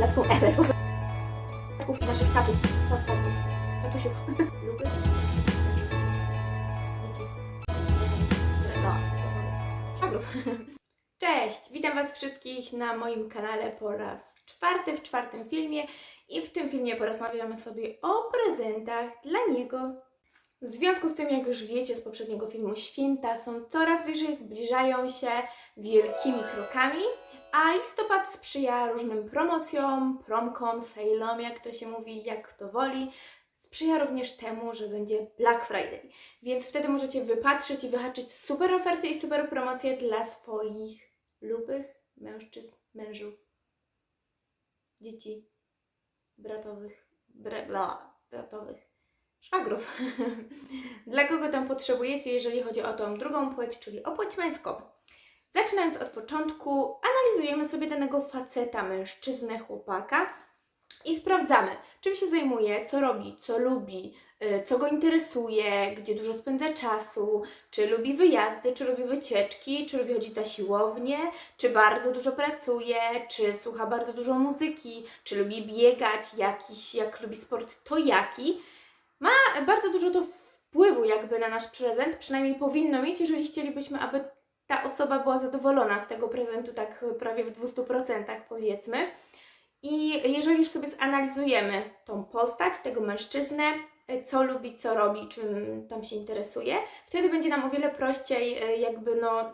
laską ever. Tatków naszych tatów. Tat- tatów. Tatusiów. Szwagrów. Cześć! Witam Was wszystkich na moim kanale po raz czwarty w czwartym filmie i w tym filmie porozmawiamy sobie o prezentach dla niego. W związku z tym, jak już wiecie z poprzedniego filmu, święta są coraz bliżej, zbliżają się wielkimi krokami, a listopad sprzyja różnym promocjom, promkom, sale'om, jak to się mówi, jak kto woli. Sprzyja również temu, że będzie Black Friday, więc wtedy możecie wypatrzeć i wyhaczyć super oferty i super promocje dla swoich lubych mężczyzn, mężów, dzieci, bratowych, bra, bla, bratowych, szwagrów. Dla kogo tam potrzebujecie, jeżeli chodzi o tą drugą płeć, czyli o płeć męską. Zaczynając od początku, analizujemy sobie danego faceta, mężczyznę, chłopaka i sprawdzamy, czym się zajmuje, co robi, co lubi, y, co go interesuje, gdzie dużo spędza czasu, czy lubi wyjazdy, czy lubi wycieczki, czy lubi chodzić na siłownię, czy bardzo dużo pracuje, czy słucha bardzo dużo muzyki, czy lubi biegać, jakiś, jak lubi sport, to jaki. Ma bardzo dużo to wpływu jakby na nasz prezent, przynajmniej powinno mieć, jeżeli chcielibyśmy, aby ta osoba była zadowolona z tego prezentu tak prawie w 200% powiedzmy. I jeżeli już sobie zanalizujemy tą postać, tego mężczyznę, co lubi, co robi, czym tam się interesuje, wtedy będzie nam o wiele prościej e, jakby no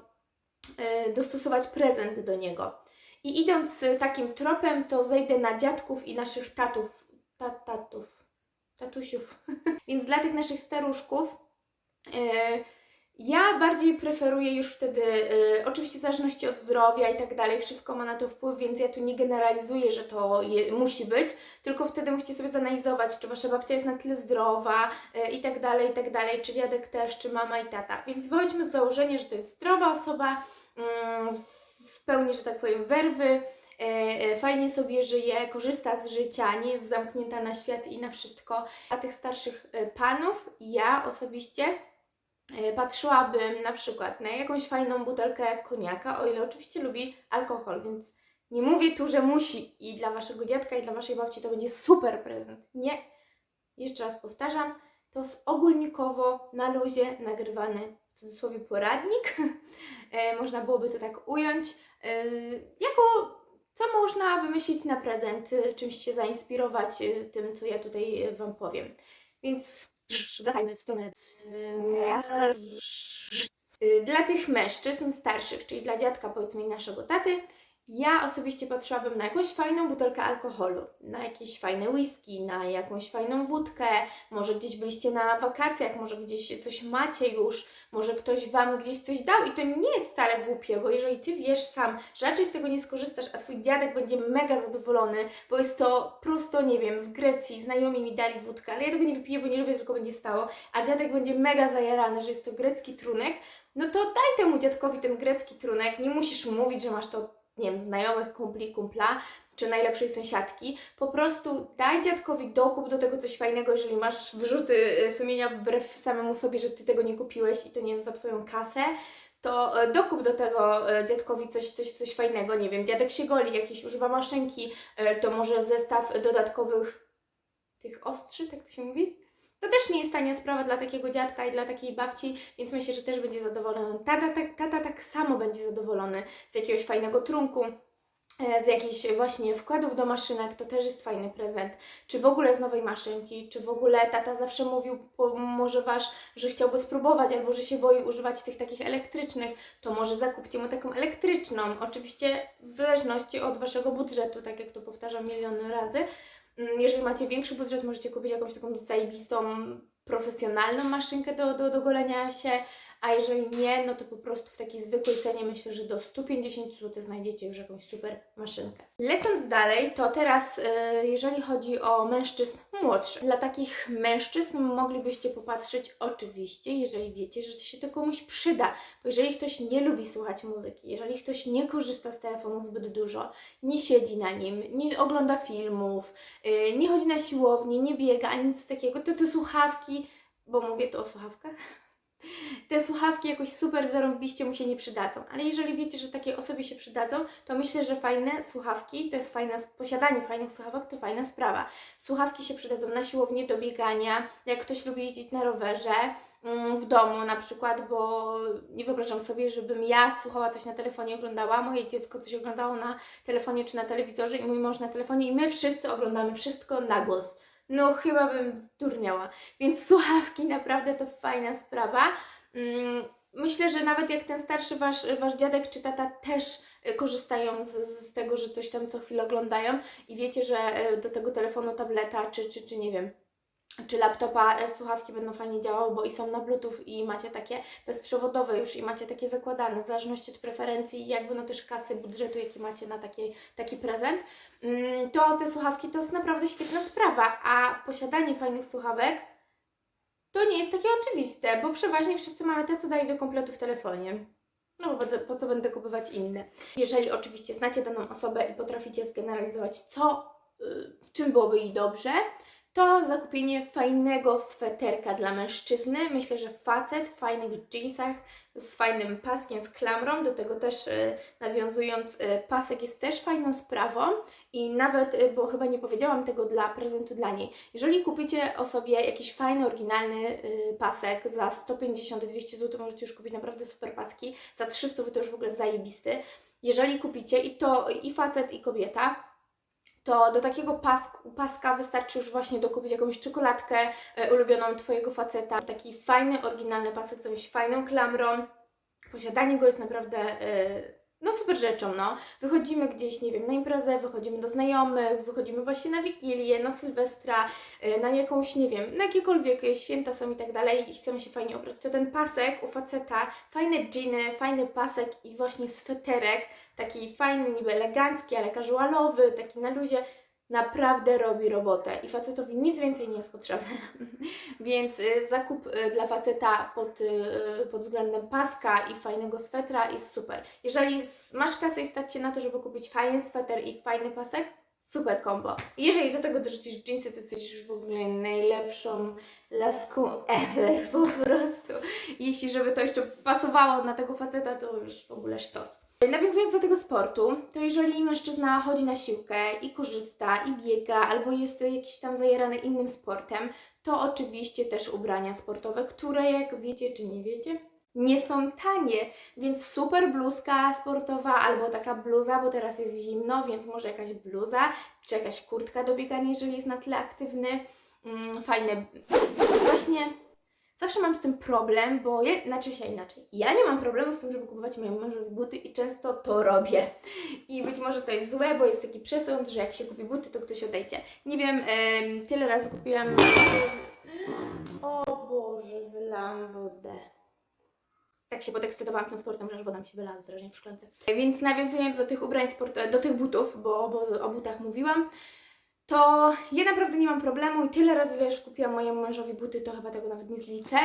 e, dostosować prezent do niego. I idąc takim tropem, to zejdę na dziadków i naszych tatów, tat, tatów, tatusiów. Więc dla tych naszych staruszków e, ja bardziej preferuję już wtedy, y, oczywiście w zależności od zdrowia i tak dalej, wszystko ma na to wpływ, więc ja tu nie generalizuję, że to je, musi być, tylko wtedy musicie sobie zanalizować, czy wasza babcia jest na tyle zdrowa y, i tak dalej, i tak dalej, czy dziadek też, czy mama i tata. Więc wychodźmy z założenia, że to jest zdrowa osoba, mm, w- pełni, że tak powiem, werwy, y, y, fajnie sobie żyje, korzysta z życia, nie jest zamknięta na świat i na wszystko. A tych starszych y, panów, ja osobiście patrzyłabym na przykład na jakąś fajną butelkę koniaka, o ile oczywiście lubi alkohol, więc nie mówię tu, że musi i dla waszego dziadka i dla waszej babci to będzie super prezent. Nie. Jeszcze raz powtarzam, to jest ogólnikowo na luzie nagrywany w cudzysłowie poradnik. E, można byłoby to tak ująć. E, jako co można wymyślić na prezent, e, czymś się zainspirować e, tym, co ja tutaj e, Wam powiem. Więc wracajmy w stronę Y, dla tych mężczyzn starszych, czyli dla dziadka powiedzmy naszego taty, ja osobiście patrzyłabym na jakąś fajną butelkę alkoholu, na jakieś fajne whisky, na jakąś fajną wódkę, może gdzieś byliście na wakacjach, może gdzieś coś macie już, może ktoś Wam gdzieś coś dał. I to nie jest wcale głupie, bo jeżeli Ty wiesz sam, że raczej z tego nie skorzystasz, a Twój dziadek będzie mega zadowolony, bo jest to prosto, nie wiem, z Grecji, znajomi mi dali wódkę, ale ja tego nie wypiję, bo nie lubię, tylko będzie stało, a dziadek będzie mega zajarany, że jest to grecki trunek, no to daj temu dziadkowi ten grecki trunek, nie musisz mówić, że masz to, nie wiem, znajomych, kumpli, kumpla, czy najlepszej sąsiadki. Po prostu daj dziadkowi dokup do tego coś fajnego, jeżeli masz wyrzuty e, sumienia wbrew samemu sobie, że Ty tego nie kupiłeś i to nie jest za Twoją kasę, to e, dokup do tego e, dziadkowi coś, coś, coś fajnego, nie wiem, dziadek się goli, jakieś używa maszynki, e, to może zestaw dodatkowych tych ostrzy, tak to się mówi? To też nie jest tania sprawa dla takiego dziadka i dla takiej babci, więc myślę, że też będzie zadowolony. Tata, tak, tata tak samo będzie zadowolony z jakiegoś fajnego trunku, e, z jakichś właśnie wkładów do maszynek, to też jest fajny prezent. Czy w ogóle z nowej maszynki, czy w ogóle tata zawsze mówił, może wasz, że chciałby spróbować, albo że się boi używać tych takich elektrycznych, to może zakupcie mu taką elektryczną. Oczywiście w zależności od waszego budżetu, tak jak to powtarzam miliony razy. Mm, Jeżeli macie większy budżet, możecie kupić jakąś taką zajebistą, profesjonalną maszynkę do, do, do golenia się, a jeżeli nie, no to po prostu w takiej zwykłej cenie myślę, że do 150 zł znajdziecie już jakąś super maszynkę. Lecąc dalej, to teraz e, jeżeli chodzi o mężczyzn młodszych. Dla takich mężczyzn moglibyście popatrzeć oczywiście, jeżeli wiecie, że się to komuś przyda, bo jeżeli ktoś nie lubi słuchać muzyki, jeżeli ktoś nie korzysta z telefonu zbyt dużo, nie siedzi na nim, nie ogląda filmów, yy, nie chodzi na siłownię, nie biega, nic takiego, to te słuchawki, bo mówię tu o słuchawkach, te słuchawki jakoś super zarąbiście mu się nie przydadzą. Ale jeżeli wiecie, że takiej osobie się przydadzą, to myślę, że fajne słuchawki to jest fajne, posiadanie fajnych słuchawek to fajna sprawa. Słuchawki się przydadzą na siłowni do biegania, jak ktoś lubi jeździć na rowerze, mm, w domu na przykład, bo nie wyobrażam sobie, żebym ja słuchała coś na telefonie, oglądała, moje dziecko coś oglądało na telefonie czy na telewizorze i mój mąż na telefonie i my wszyscy oglądamy wszystko na głos. No chyba bym zdurniała. Więc słuchawki naprawdę to fajna sprawa. Mm, Myślę, że nawet jak ten starszy wasz, wasz dziadek czy tata też y, korzystają z, z tego, że coś tam co chwilę oglądają i wiecie, że y, do tego telefonu, tableta czy, czy, czy nie wiem, czy laptopa e, słuchawki będą fajnie działały, bo i są na bluetooth i macie takie bezprzewodowe już i macie takie zakładane, w zależności od preferencji i jakby no też kasy, budżetu, jaki macie na taki, taki prezent, mm, to te słuchawki to jest naprawdę świetna sprawa, a posiadanie fajnych słuchawek to nie jest takie oczywiste, bo przeważnie wszyscy mamy te, co dają do kompletu w telefonie. No bo po co- po co będę kupować inne? Jeżeli oczywiście znacie daną osobę i potraficie zgeneralizować, co, y, w czym byłoby jej dobrze, to zakupienie fajnego sweterka dla mężczyzny. Myślę, że facet w fajnych jeansach z fajnym paskiem, z klamrą, do tego też y, nawiązując, y, pasek jest też fajną sprawą i nawet, y, bo chyba nie powiedziałam tego dla prezentu dla niej, jeżeli kupicie osobie jakiś fajny, oryginalny pasek za 150-200 zł, możecie już kupić naprawdę super paski, za 300 zł to już w ogóle zajebisty. Jeżeli kupicie i to i facet i kobieta, to do takiego pasku, paska wystarczy już właśnie dokupić jakąś czekoladkę e, ulubioną Twojego faceta. Taki fajny, oryginalny pasek z jakąś fajną klamrą. Posiadanie go jest naprawdę e, no super rzeczą, no. Wychodzimy gdzieś, nie wiem, na imprezę, wychodzimy do znajomych, wychodzimy właśnie na Wigilię, na Sylwestra, e, na jakąś, nie wiem, na jakiekolwiek święta są i tak dalej i chcemy się fajnie ubrać, to ten pasek u faceta, fajne dżiny, fajny pasek i właśnie sweterek, taki fajny, niby elegancki, ale casualowy, taki na luzie, naprawdę robi robotę i facetowi nic więcej nie jest potrzebne. Więc y, zakup y, dla faceta pod, y, pod względem paska i fajnego swetra jest super. Jeżeli masz kasę i stać się na to, żeby kupić fajny sweter i fajny pasek, super combo. I jeżeli do tego dorzucisz jeansy, to jesteś już w ogóle najlepszą laską ever, po prostu. Jeśli żeby to jeszcze pasowało na tego faceta, to już w ogóle sztos. Nawiązując do tego sportu, to jeżeli mężczyzna chodzi na siłkę i korzysta, i biega, albo jest jakiś tam zajarany innym sportem, to oczywiście też ubrania sportowe, które jak wiecie czy nie wiecie, nie są tanie, więc super bluzka sportowa albo taka bluza, bo teraz jest zimno, więc może jakaś bluza, czy jakaś kurtka do biegania, jeżeli jest na tyle aktywny. Mm, fajne. Właśnie zawsze mam z tym problem, bo ja, znaczy się inaczej. Ja nie mam problemu z tym, żeby kupować mojemu mężowi buty i często to robię. I być może to jest złe, bo jest taki przesąd, że jak się kupi buty, to ktoś odejdzie. Nie wiem, em, tyle razy kupiłam. O Boże, wylałam wodę. Tak się podekscytowałam tym sportem, że woda mi się wylała wyraźnie w szklance. Więc nawiązując do tych ubrań sportowych, do tych butów, bo, bo o butach mówiłam, to ja naprawdę nie mam problemu i tyle razy, ile już kupiłam mojemu mężowi buty, to chyba tego nawet nie zliczę.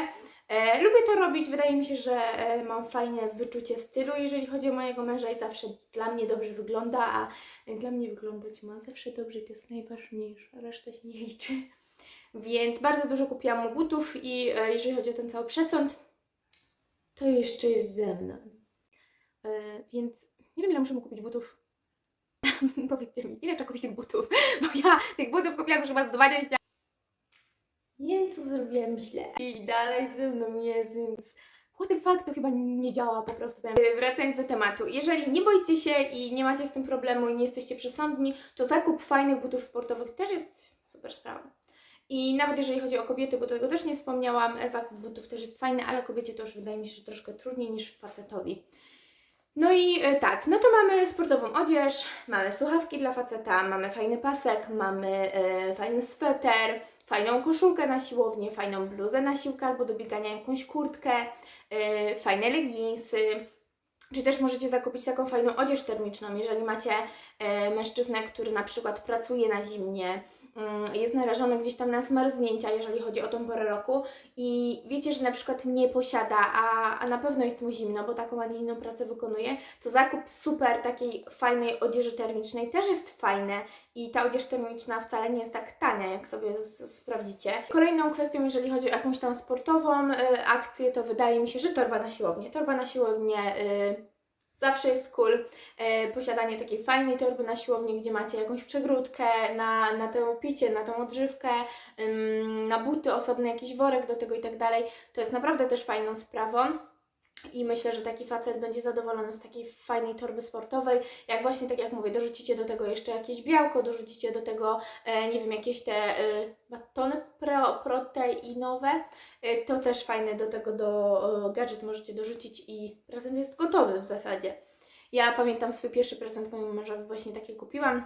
E, lubię to robić, wydaje mi się, że e, mam fajne wyczucie stylu, jeżeli chodzi o mojego męża i zawsze dla mnie dobrze wygląda, a dla mnie wyglądać ma zawsze dobrze to jest najważniejsze, reszta się nie liczy. Więc bardzo dużo kupiłam mu butów i e, jeżeli chodzi o ten cały przesąd, to jeszcze jest ze mną. E, więc nie wiem, ile muszę mu kupić butów. Powiedzcie mi, ile trzeba tych butów? Bo ja tych butów kupiłam już chyba z 20. Nie wiem, co zrobiłem źle. I dalej ze mną jest, więc what the fuck, to chyba nie działa po prostu. E, Wracając do tematu. Jeżeli nie boicie się i nie macie z tym problemu i nie jesteście przesądni, to zakup fajnych butów sportowych też jest super sprawą. I nawet jeżeli chodzi o kobiety, bo tego też nie wspomniałam, e, zakup butów też jest fajny, ale kobiecie to już wydaje mi się, że troszkę trudniej niż facetowi. No i e, tak, no to mamy sportową odzież, mamy słuchawki dla faceta, mamy fajny pasek, mamy e, fajny sweter, fajną koszulkę na siłownię, fajną bluzę na siłkę albo do biegania, jakąś kurtkę, e, fajne leginsy. Czy też możecie zakupić taką fajną odzież termiczną, jeżeli macie e, mężczyznę, który na przykład pracuje na zimnie, jest narażony gdzieś tam na zmarznięcia, jeżeli chodzi o tą porę roku i wiecie, że na przykład nie posiada, a, a na pewno jest mu zimno, bo taką, a nie inną pracę wykonuje, to zakup super takiej fajnej odzieży termicznej też jest fajne i ta odzież termiczna wcale nie jest tak tania, jak sobie sprawdzicie. Kolejną kwestią, jeżeli chodzi o jakąś tam sportową y, akcję, to wydaje mi się, że torba na siłownię. Torba na siłownię y, zawsze jest cool y, posiadanie takiej fajnej torby na siłownię, gdzie macie jakąś przegródkę na, na tę picie, na tą odżywkę, na buty, osobny jakiś worek do tego i tak dalej. To jest naprawdę też fajną sprawą. I myślę, że taki facet będzie zadowolony z takiej fajnej torby sportowej. Jak właśnie, tak jak mówię, dorzucicie do tego jeszcze jakieś białko, dorzucicie do tego, e, nie wiem, jakieś te e, batony pro, proteinowe, e, to też fajne do tego, do e, gadżet możecie dorzucić i prezent jest gotowy w zasadzie. Ja pamiętam swój pierwszy prezent mojemu mężowi właśnie taki kupiłam.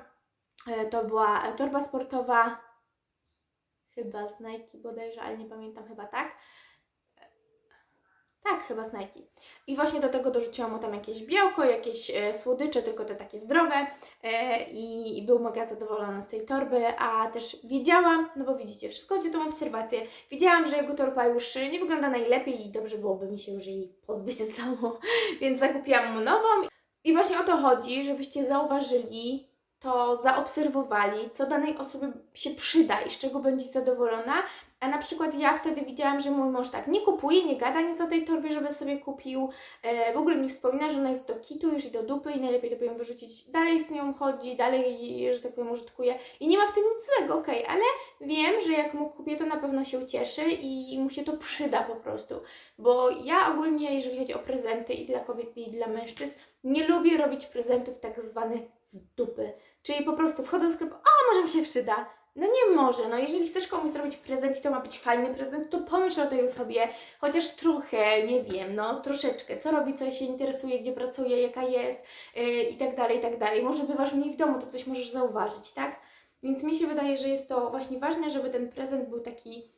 E, to była torba sportowa, chyba z Nike bodajże, ale nie pamiętam, chyba tak. Tak, chyba z Nike. I właśnie do tego dorzuciłam mu tam jakieś białko, jakieś e, słodycze, tylko te takie zdrowe e, i, i był mega zadowolony z tej torby, a też wiedziałam, no bo widzicie, wszystko chodzi o tą obserwację, wiedziałam, że jego torba już e, nie wygląda najlepiej i dobrze byłoby mi się już jej pozbyć z domu, więc zakupiłam mu nową. I właśnie o to chodzi, żebyście zauważyli, to zaobserwowali, co danej osobie się przyda i z czego będzie zadowolona. A na przykład ja wtedy widziałam, że mój mąż tak nie kupuje, nie gada nic o tej torbie, żeby sobie kupił. E, w ogóle nie wspomina, że ona jest do kitu już i do dupy i najlepiej to ją wyrzucić. Dalej z nią chodzi, dalej, że tak powiem, użytkuje. I nie ma w tym nic złego, okej, ale wiem, że jak mu kupię, to na pewno się ucieszy i mu się to przyda po prostu. Bo ja ogólnie, jeżeli chodzi o prezenty i dla kobiet, i dla mężczyzn, nie lubię robić prezentów tak zwanych z dupy. Czyli po prostu wchodzę do sklepu, a może mi się przyda. No nie może, no jeżeli chcesz komuś zrobić prezent i to ma być fajny prezent, to pomyśl o tej osobie, chociaż trochę, nie wiem, no troszeczkę, co robi, co się interesuje, gdzie pracuje, jaka jest yy, i tak dalej, i tak dalej. Może bywasz mniej w domu, to coś możesz zauważyć, tak? Więc mi się wydaje, że jest to właśnie ważne, żeby ten prezent był taki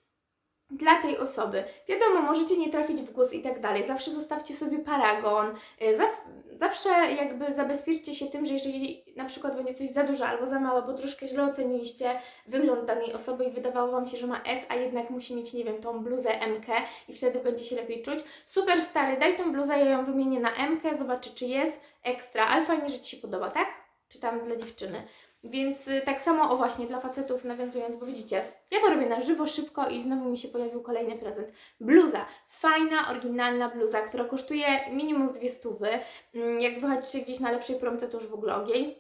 dla tej osoby. Wiadomo, możecie nie trafić w głos i tak dalej. Zawsze zostawcie sobie paragon. Y, Zaw zawsze jakby zabezpieczcie się tym, że jeżeli na przykład będzie coś za duże albo za małe, bo troszkę źle oceniliście wygląd danej osoby i wydawało Wam się, że ma S, a jednak musi mieć, nie wiem, tą bluzę MK i wtedy będzie się lepiej czuć. Super stary, daj tą bluzę, ja ją wymienię na MK, zobaczę czy jest ekstra, ale fajnie, że Ci się podoba, tak? Czy tam dla dziewczyny. Więc y, tak samo, o właśnie, dla facetów nawiązując, bo widzicie, ja to robię na żywo, szybko i znowu mi się pojawił kolejny prezent. Bluza. Fajna, oryginalna bluza, która kosztuje minimum dwie stówy. Mm, Jak wychodzicie gdzieś na lepszej promce, to już w ogóle ogień.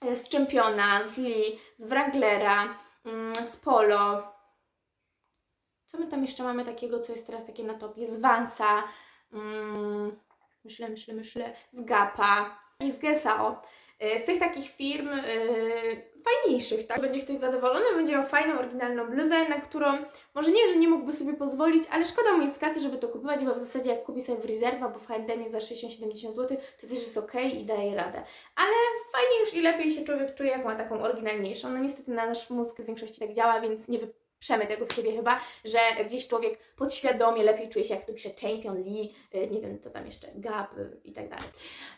E, Z Czempiona, z Lee, z Wranglera, mm, z Polo. Co my tam jeszcze mamy takiego, co jest teraz takie na topie? Z Vansa. Mm, myślę, myślę, myślę. Z Gapa i z Gesao. E, Z tych takich firm e, fajniejszych, tak? Będzie ktoś zadowolony, będzie miał fajną, oryginalną bluzę, na którą może nie, że nie mógłby sobie pozwolić, ale szkoda mu jest kasy, żeby to kupować, bo w zasadzie jak kupi sobie w rezerwa, bo w H&M za 60-70 zł, to też jest ok i daje radę. Ale fajnie już i lepiej się człowiek czuje, jak ma taką oryginalniejszą. No niestety na nasz mózg w większości tak działa, więc nie wyprzemy tego z siebie chyba, że gdzieś człowiek podświadomie lepiej czuje się, jak to pisze Champion, Lee, y, nie wiem co tam jeszcze, Gap y, i tak dalej.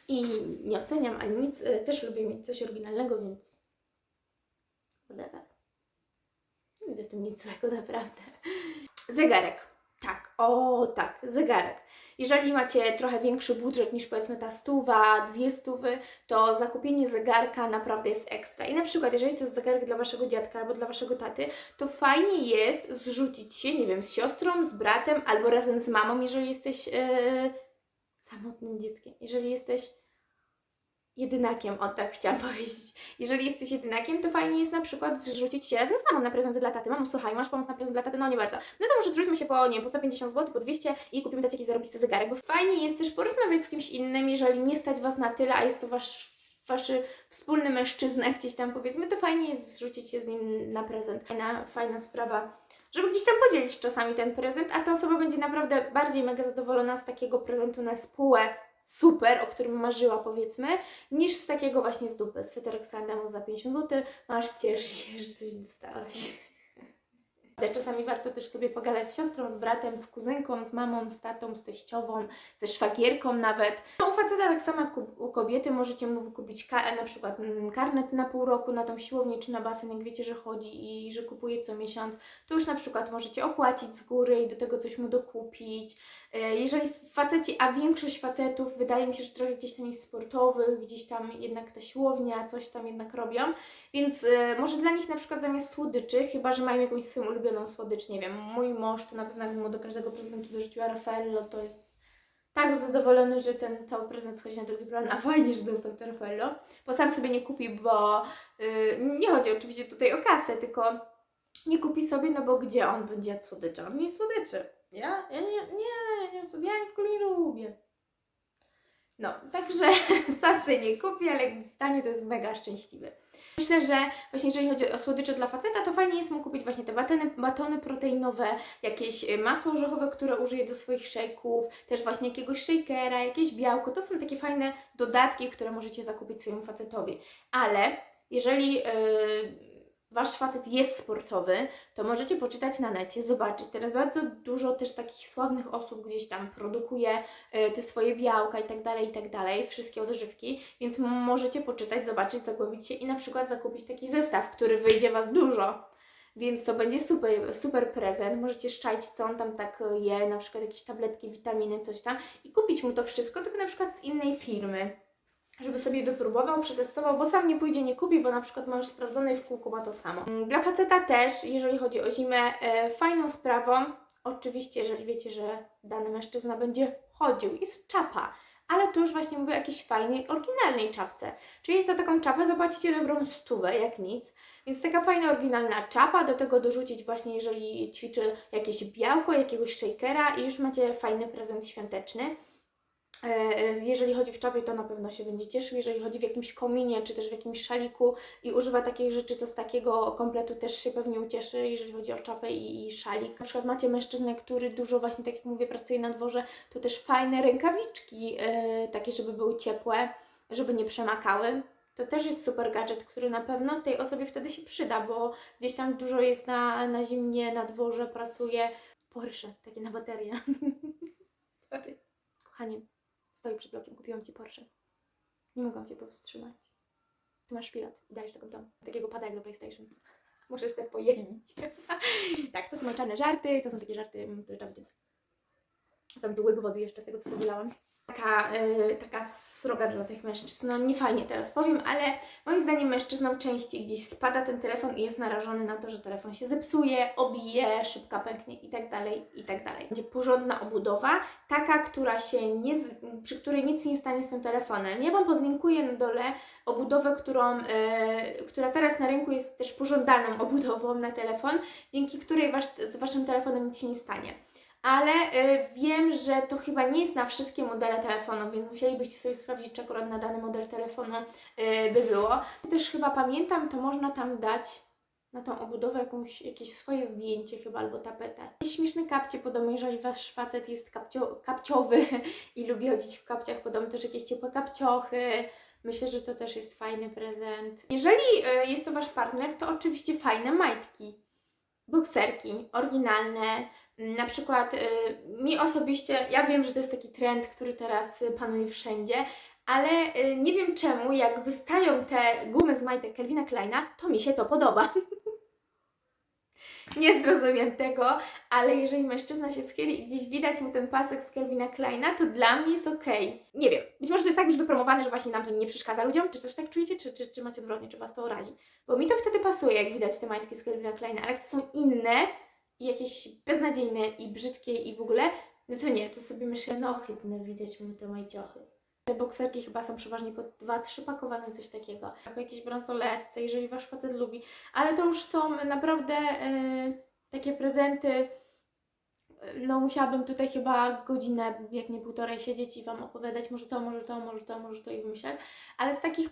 I nie oceniam ani nic, y, też lubię mieć coś oryginalnego, więc whatever. Nie widzę w tym nic złego naprawdę. Zegarek. Tak, o tak, zegarek. Jeżeli macie trochę większy budżet niż powiedzmy ta stuwa, dwie stówy, to zakupienie zegarka naprawdę jest ekstra. I na przykład, jeżeli to jest zegarek dla waszego dziadka albo dla waszego taty, to fajnie jest zrzucić się, nie wiem, z siostrą, z bratem albo razem z mamą, jeżeli jesteś yy, samotnym dzieckiem. Jeżeli jesteś jedynakiem, o tak chciałam powiedzieć. Jeżeli jesteś jedynakiem, to fajnie jest na przykład zrzucić się razem z mamą na prezenty dla taty. Mamo, słuchaj, masz pomysł na prezent dla taty? No nie bardzo. No to może zrzućmy się po, nie po 150 zł, po 200 i kupimy taci jakiś zarobisty zegarek, bo fajnie jest też porozmawiać z kimś innym, jeżeli nie stać Was na tyle, a jest to Wasz Wasz wspólny mężczyzna gdzieś tam powiedzmy, to fajnie jest zrzucić się z nim na prezent. Fajna, fajna sprawa, żeby gdzieś tam podzielić czasami ten prezent, a ta osoba będzie naprawdę bardziej mega zadowolona z takiego prezentu na spółę super, o którym marzyła powiedzmy, niż z takiego właśnie z dupy. Sweterek Sandemu za 50 zł, masz ciesz się, że coś dostałaś. Czasami warto też sobie pogadać z siostrą, z bratem, z kuzynką, z mamą, z tatą, z teściową, ze szwagierką nawet. No, u faceta tak samo jak u- kobiety możecie mu wykupić na przykład mm, karnet na pół roku na tą siłownię czy na basen, jak wiecie, że chodzi i że kupuje co miesiąc, to już na przykład możecie opłacić z góry i do tego coś mu dokupić. E, Jeżeli faceci, a większość facetów wydaje mi się, że trochę gdzieś tam jest sportowych, gdzieś tam jednak ta siłownia, coś tam jednak robią, więc e, może dla nich na przykład zamiast słodyczy, chyba że mają jakąś swoją ulubioną słodycz, nie wiem, mój mąż to na pewno mu do każdego prezentu dorzuciła Raffaello, to jest tak zadowolony, że ten cały prezent schodzi na drugi plan, a fajnie, że dostał to Raffaello, bo sam sobie nie kupi, bo y, nie chodzi oczywiście tutaj o kasę, tylko nie kupi sobie, no bo gdzie on będzie jadł słodycze? On nie słodyczy. Ja? Ja nie, nie, nie, ja w ogóle nie lubię. No, także sobie nie kupię, ale jak dostanie, to jest mega szczęśliwy. Myślę, że właśnie jeżeli chodzi o słodycze dla faceta, to fajnie jest mu kupić właśnie te batony, batony proteinowe, jakieś y, masło orzechowe, które użyje do swoich szejków, też właśnie jakiegoś shakera, jakieś białko. To są takie fajne dodatki, które możecie zakupić swojemu facetowi. Ale jeżeli yy, wasz facet jest sportowy, to możecie poczytać na necie, zobaczyć. Teraz bardzo dużo też takich sławnych osób gdzieś tam produkuje y, te swoje białka i tak dalej, i tak dalej, wszystkie odżywki, więc możecie poczytać, zobaczyć, zagłębić się i na przykład zakupić taki zestaw, który wyjdzie Was dużo. Więc to będzie super, super prezent. Możecie szczaić, co on tam tak y, je, na przykład jakieś tabletki, witaminy, coś tam i kupić mu to wszystko, tylko na przykład z innej firmy żeby sobie wypróbował, przetestował, bo sam nie pójdzie, nie kupi, bo na przykład ma już sprawdzone i w kółku ma to samo. Mm, Dla faceta też, jeżeli chodzi o zimę, e, fajną sprawą, oczywiście, jeżeli wiecie, że dany mężczyzna będzie chodził, jest czapa, ale tu już właśnie mówię o jakiejś fajnej, oryginalnej czapce. Czyli za taką czapę zapłacicie dobrą stówę, jak nic. Więc taka fajna, oryginalna czapa, do tego dorzucić właśnie, jeżeli ćwiczy jakieś białko, jakiegoś shakera i już macie fajny prezent świąteczny. E, Jeżeli chodzi w czapie, to na pewno się będzie cieszył. Jeżeli chodzi w jakimś kominie, czy też w jakimś szaliku i używa takich rzeczy, to z takiego kompletu też się pewnie ucieszy, jeżeli chodzi o czapę i, szalik. Na przykład macie mężczyznę, który dużo właśnie, tak jak mówię, pracuje na dworze, to też fajne rękawiczki, e, takie, żeby były ciepłe, żeby nie przemakały. To też jest super gadżet, który na pewno tej osobie wtedy się przyda, bo gdzieś tam dużo jest na, na zimnie, na dworze, pracuje. Porysze, takie na baterię. Sorry. Kochanie, stoi przed blokiem, kupiłam Ci Porsche. Nie mogłam się powstrzymać. Tu masz pilot i dajesz w dom. Takiego pada jak do PlayStation. Możesz tak pojeździć. tak, to są czarne żarty, to są takie żarty, mm, które trzeba wyciąć. Są tu łyk wody jeszcze z tego, co sobie wylałam. Taka, yy, taka sroga dla tych mężczyzn. No nie fajnie teraz powiem, ale moim zdaniem mężczyznom częściej gdzieś spada ten telefon i jest narażony na to, że telefon się zepsuje, obije, szybka pęknie i tak dalej, i tak dalej. Będzie porządna obudowa, taka, która się nie, przy której nic nie stanie z tym telefonem. Ja Wam podlinkuję na dole obudowę, którą, e, która teraz na rynku jest też pożądaną obudową na telefon, dzięki której wasz, z Waszym telefonem nic się nie stanie. Ale e, wiem, że to chyba nie jest na wszystkie modele telefonów, więc musielibyście sobie sprawdzić, czy akurat na dany model telefonu e, by było. Też chyba pamiętam, to można tam dać na tą obudowę jakąś, jakieś swoje zdjęcie chyba albo tapetę. Śmieszne kapcie podobno, jeżeli wasz facet jest kapcio, kapciowy i lubi chodzić w kapciach, podobno też jakieś ciepłe kapciochy. Myślę, że to też jest fajny prezent. Jeżeli e, jest to wasz partner, to oczywiście fajne majtki. Bokserki, oryginalne. Na przykład y, mi osobiście, ja wiem, że to jest taki trend, który teraz panuje wszędzie, ale y, nie wiem czemu, jak wystają te gumy z majtek Kelvina Kleina, to mi się to podoba. nie zrozumiem tego, ale jeżeli mężczyzna się schyli i gdzieś widać mu ten pasek z Kelvina Kleina, to dla mnie jest okej. Nie wiem, być może to jest tak już wypromowane, że właśnie nam to nie przeszkadza ludziom, czy też tak czujecie, czy, czy, czy macie odwrotnie, czy Was to urazi. Bo mi to wtedy pasuje, jak widać te majtki z Kelvina Kleina, ale jak to są inne i jakieś beznadziejne i brzydkie i w ogóle, no to nie, to sobie myślę, no ohydne, widać mu te majciochy. Te bokserki chyba są przeważnie po 2-3 pakowane, coś takiego. Jako jakieś bransoletce, jeżeli Wasz facet lubi. Ale to już są naprawdę e, takie prezenty. No musiałabym tutaj chyba godzinę, jak nie półtorej siedzieć i Wam opowiadać może to, może to, może to, może to i wymyślać. Ale z takich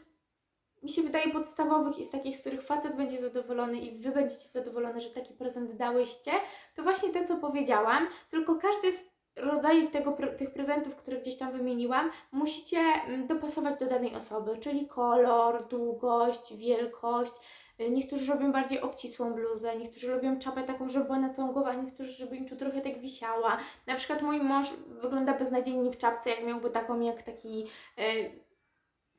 mi się wydaje podstawowych i z takich, z których facet będzie zadowolony i Wy będziecie zadowolone, że taki prezent dałyście, to właśnie to, co powiedziałam, tylko każdy z rodzajów tego, tych prezentów, które gdzieś tam wymieniłam, musicie mm, dopasować do danej osoby, czyli kolor, długość, wielkość, Y, Niektórzy robią bardziej obcisłą bluzę, niektórzy lubią czapę taką, żeby była na całą głowę, a niektórzy, żeby im tu trochę tak wisiała. Na przykład mój mąż wygląda beznadziejnie w czapce, jak miałby taką jak taki... y,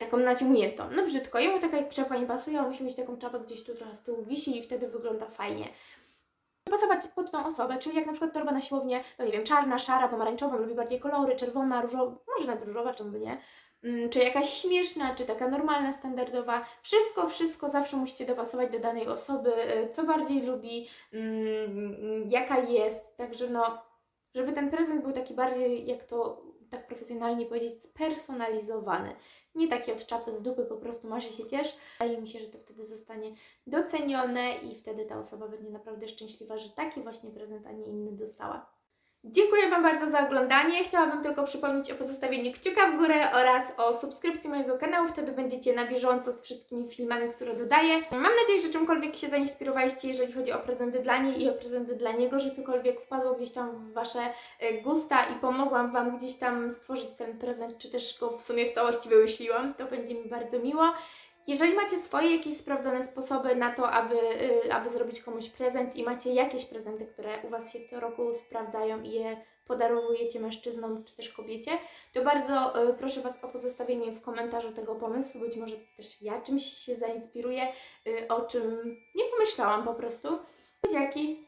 taką naciągniętą. No brzydko, jemu taka jak czapa nie pasuje, on musi mieć taką czapę gdzieś tu trochę z tyłu wisi i wtedy wygląda fajnie. Pasować pod tą osobę, czyli jak na przykład torba na siłownię, to nie wiem, czarna, szara, pomarańczowa, lubi bardziej kolory, czerwona, różowa, może nawet różowa, czemu by nie. Mm, Czy jakaś śmieszna, czy taka normalna, standardowa. Wszystko, wszystko zawsze musicie dopasować do danej osoby, y, co bardziej lubi, mm, jaka jest. Także no, żeby ten prezent był taki bardziej, jak to tak profesjonalnie powiedzieć, spersonalizowany. Nie taki od czapy z dupy, po prostu masz się ciesz. Wydaje mi się, że to wtedy zostanie docenione i wtedy ta osoba będzie naprawdę szczęśliwa, że taki właśnie prezent, a nie inny dostała. Dziękuję Wam bardzo za oglądanie. Chciałabym tylko przypomnieć o pozostawieniu kciuka w górę oraz o subskrypcji mojego kanału. Wtedy będziecie na bieżąco z wszystkimi filmami, które dodaję. Mam nadzieję, że czymkolwiek się zainspirowaliście, jeżeli chodzi o prezenty dla niej i o prezenty dla niego, że cokolwiek wpadło gdzieś tam w Wasze e, gusta i pomogłam Wam gdzieś tam stworzyć ten prezent, czy też go w sumie w całości wymyśliłam. To będzie mi bardzo miło. Jeżeli macie swoje jakieś sprawdzone sposoby na to, aby, y, aby zrobić komuś prezent i macie jakieś prezenty, które u Was się co roku sprawdzają i je podarowujecie mężczyznom czy też kobiecie, to bardzo y, proszę Was o pozostawienie w komentarzu tego pomysłu. Być może też ja czymś się zainspiruję, y, o czym nie pomyślałam po prostu. Dzięki.